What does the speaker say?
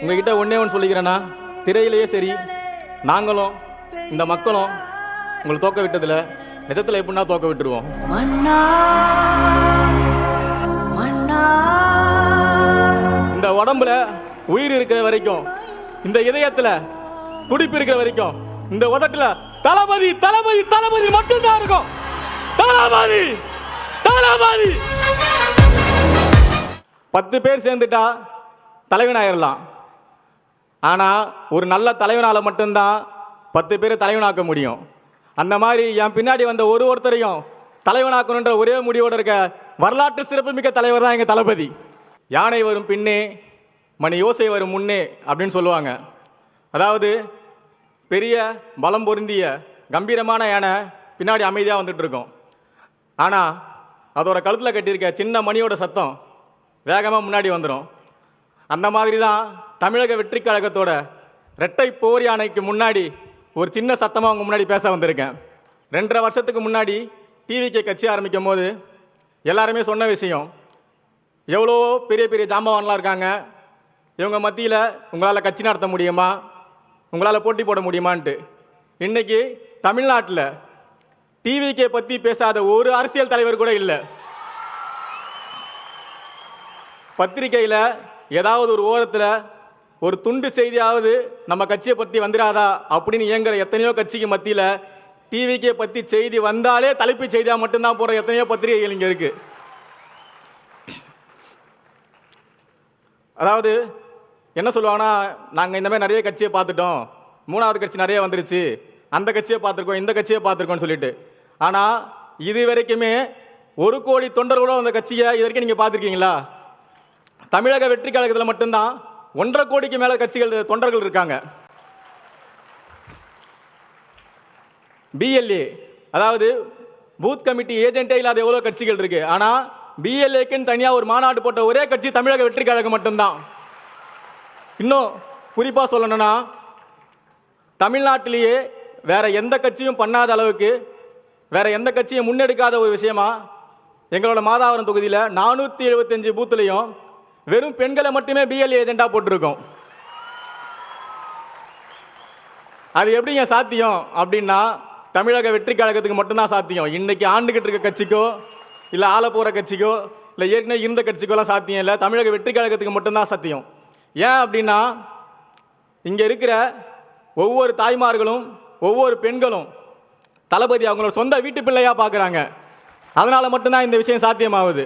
உங்ககிட்ட ஒன்றே ஒன்று சொல்லிக்கிறேன்னா திரையிலேயே சரி நாங்களும் இந்த மக்களும் உங்களை தோக்க விட்டதில்ல நிஜத்தில் எப்படின்னா தோக்க விட்டுருவோம். இந்த உடம்புல உயிர் இருக்கிற வரைக்கும் இந்த இதயத்துல துடிப்பு இருக்கிற வரைக்கும் இந்த உதட்டுல தளபதி தளபதி தளபதி மட்டும்தான் இருக்கும். தளபதி தளபதி. பத்து பேர் சேர்ந்துட்டா தலைவன் ஆயிரலாம் ஆனால் ஒரு நல்ல தலைவனால் மட்டும்தான் பத்து பேரை தலைவனாக்க முடியும். அந்த மாதிரி என் பின்னாடி வந்த ஒரு ஒருத்தரையும் தலைவனாக்கணுன்ற ஒரே முடிவோட இருக்க வரலாற்று சிறப்புமிக்க தலைவர் தான் எங்கள் தளபதி. யானை வரும் பின்னே மணி யோசை வரும் முன்னே அப்படின்னு சொல்லுவாங்க. அதாவது பெரிய பலம் பொருந்திய கம்பீரமான யானை பின்னாடி அமைதியாக வந்துட்டு இருக்கும். ஆனால் அதோட கழுத்தில் கட்டியிருக்க சின்ன மணியோட சத்தம் வேகமாக முன்னாடி வந்துடும் அந்த மாதிரி தான் தமிழக வெற்றி கழகத்தோட ரெட்டை போர் யானைக்கு முன்னாடி ஒரு சின்ன சத்தமாக அவங்க முன்னாடி பேச வந்திருக்கேன். ரெண்டரை வருஷத்துக்கு முன்னாடி டிவிகே கட்சி ஆரம்பிக்கும் போது எல்லாருமே சொன்ன விஷயம் எவ்வளோ பெரிய பெரிய ஜாம்பவான்லாம் இருக்காங்க இவங்க மத்தியில் உங்களால் கட்சி நடத்த முடியுமா உங்களால் போட்டி போட முடியுமான்ட்டு. இன்னைக்கு தமிழ்நாட்டில் டிவிகே பற்றி பேசாத ஒரு அரசியல் தலைவர் கூட இல்லை. பத்திரிக்கையில் ஏதாவது ஒரு ஓரத்தில் ஒரு துண்டு செய்தியாவது நம்ம கட்சியை பற்றி வந்துடாதா அப்படின்னு இயங்குற எத்தனையோ கட்சிக்கு மத்தியில் டிவிக்கே பற்றி செய்தி வந்தாலே தலைப்பு செய்தியாக மட்டும்தான் போகிற எத்தனையோ பத்திரிகைகள் இங்கே இருக்குது அதாவது என்ன சொல்லுவாங்கன்னா நாங்கள் இந்த மாதிரி நிறைய கட்சியை பார்த்துட்டோம். மூணாவது கட்சி நிறைய வந்துருச்சு. அந்த கட்சியை பார்த்துருக்கோம் இந்த கட்சியை பார்த்துருக்கோம்னு சொல்லிட்டு. ஆனால் இது வரைக்குமே ஒரு கோடி தொண்டர்களோட அந்த கட்சியை இது வரைக்கும் நீங்கள் பார்த்துருக்கீங்களா? தமிழக வெற்றி கழகத்தில் மட்டும்தான் ஒன்றரை கோடிக்கு மேலே கட்சிகள் தொண்டர்கள் இருக்காங்க. பிஎல்ஏ அதாவது பூத் கமிட்டி ஏஜென்ட்டே இல்லாத எவ்வளோ கட்சிகள் இருக்கு? ஆனால் பிஎல்ஏக்குன்னு தனியாக ஒரு மாநாடு போட்ட ஒரே கட்சி தமிழக வெற்றி கழகம் மட்டும்தான். இன்னும் குறிப்பாக சொல்லணும்னா தமிழ்நாட்டிலேயே வேற எந்த கட்சியும் பண்ணாத அளவுக்கு வேற எந்த கட்சியும் முன்னெடுக்காத ஒரு விஷயமா எங்களோட மாதாவரம் தொகுதியில் நானூற்றி எழுபத்தஞ்சு பூத்துலையும் வெறும் பெண்களை மட்டுமே பிஎல்ஏ ஏஜெண்டாக போட்டிருக்கோம். அது எப்படிங்க சாத்தியம்? அப்படின்னா தமிழக வெற்றி கழகத்துக்கு மட்டும்தான் சாத்தியம். இன்னைக்கு ஆண்டுகிட்டு இருக்க கட்சிக்கோ இல்லை ஆள போகிற கட்சிக்கோ இல்லை ஏற்கனவே இருந்த கட்சிக்கோலாம் சாத்தியம் இல்லை. தமிழக வெற்றி கழகத்துக்கு மட்டும்தான் சாத்தியம். ஏன் அப்படின்னா இங்கே இருக்கிற ஒவ்வொரு தாய்மார்களும் ஒவ்வொரு பெண்களும் தளபதி அவங்களோட சொந்த வீட்டு பிள்ளையாக பார்க்குறாங்க அதனால் மட்டும்தான் இந்த விஷயம் சாத்தியமாகுது.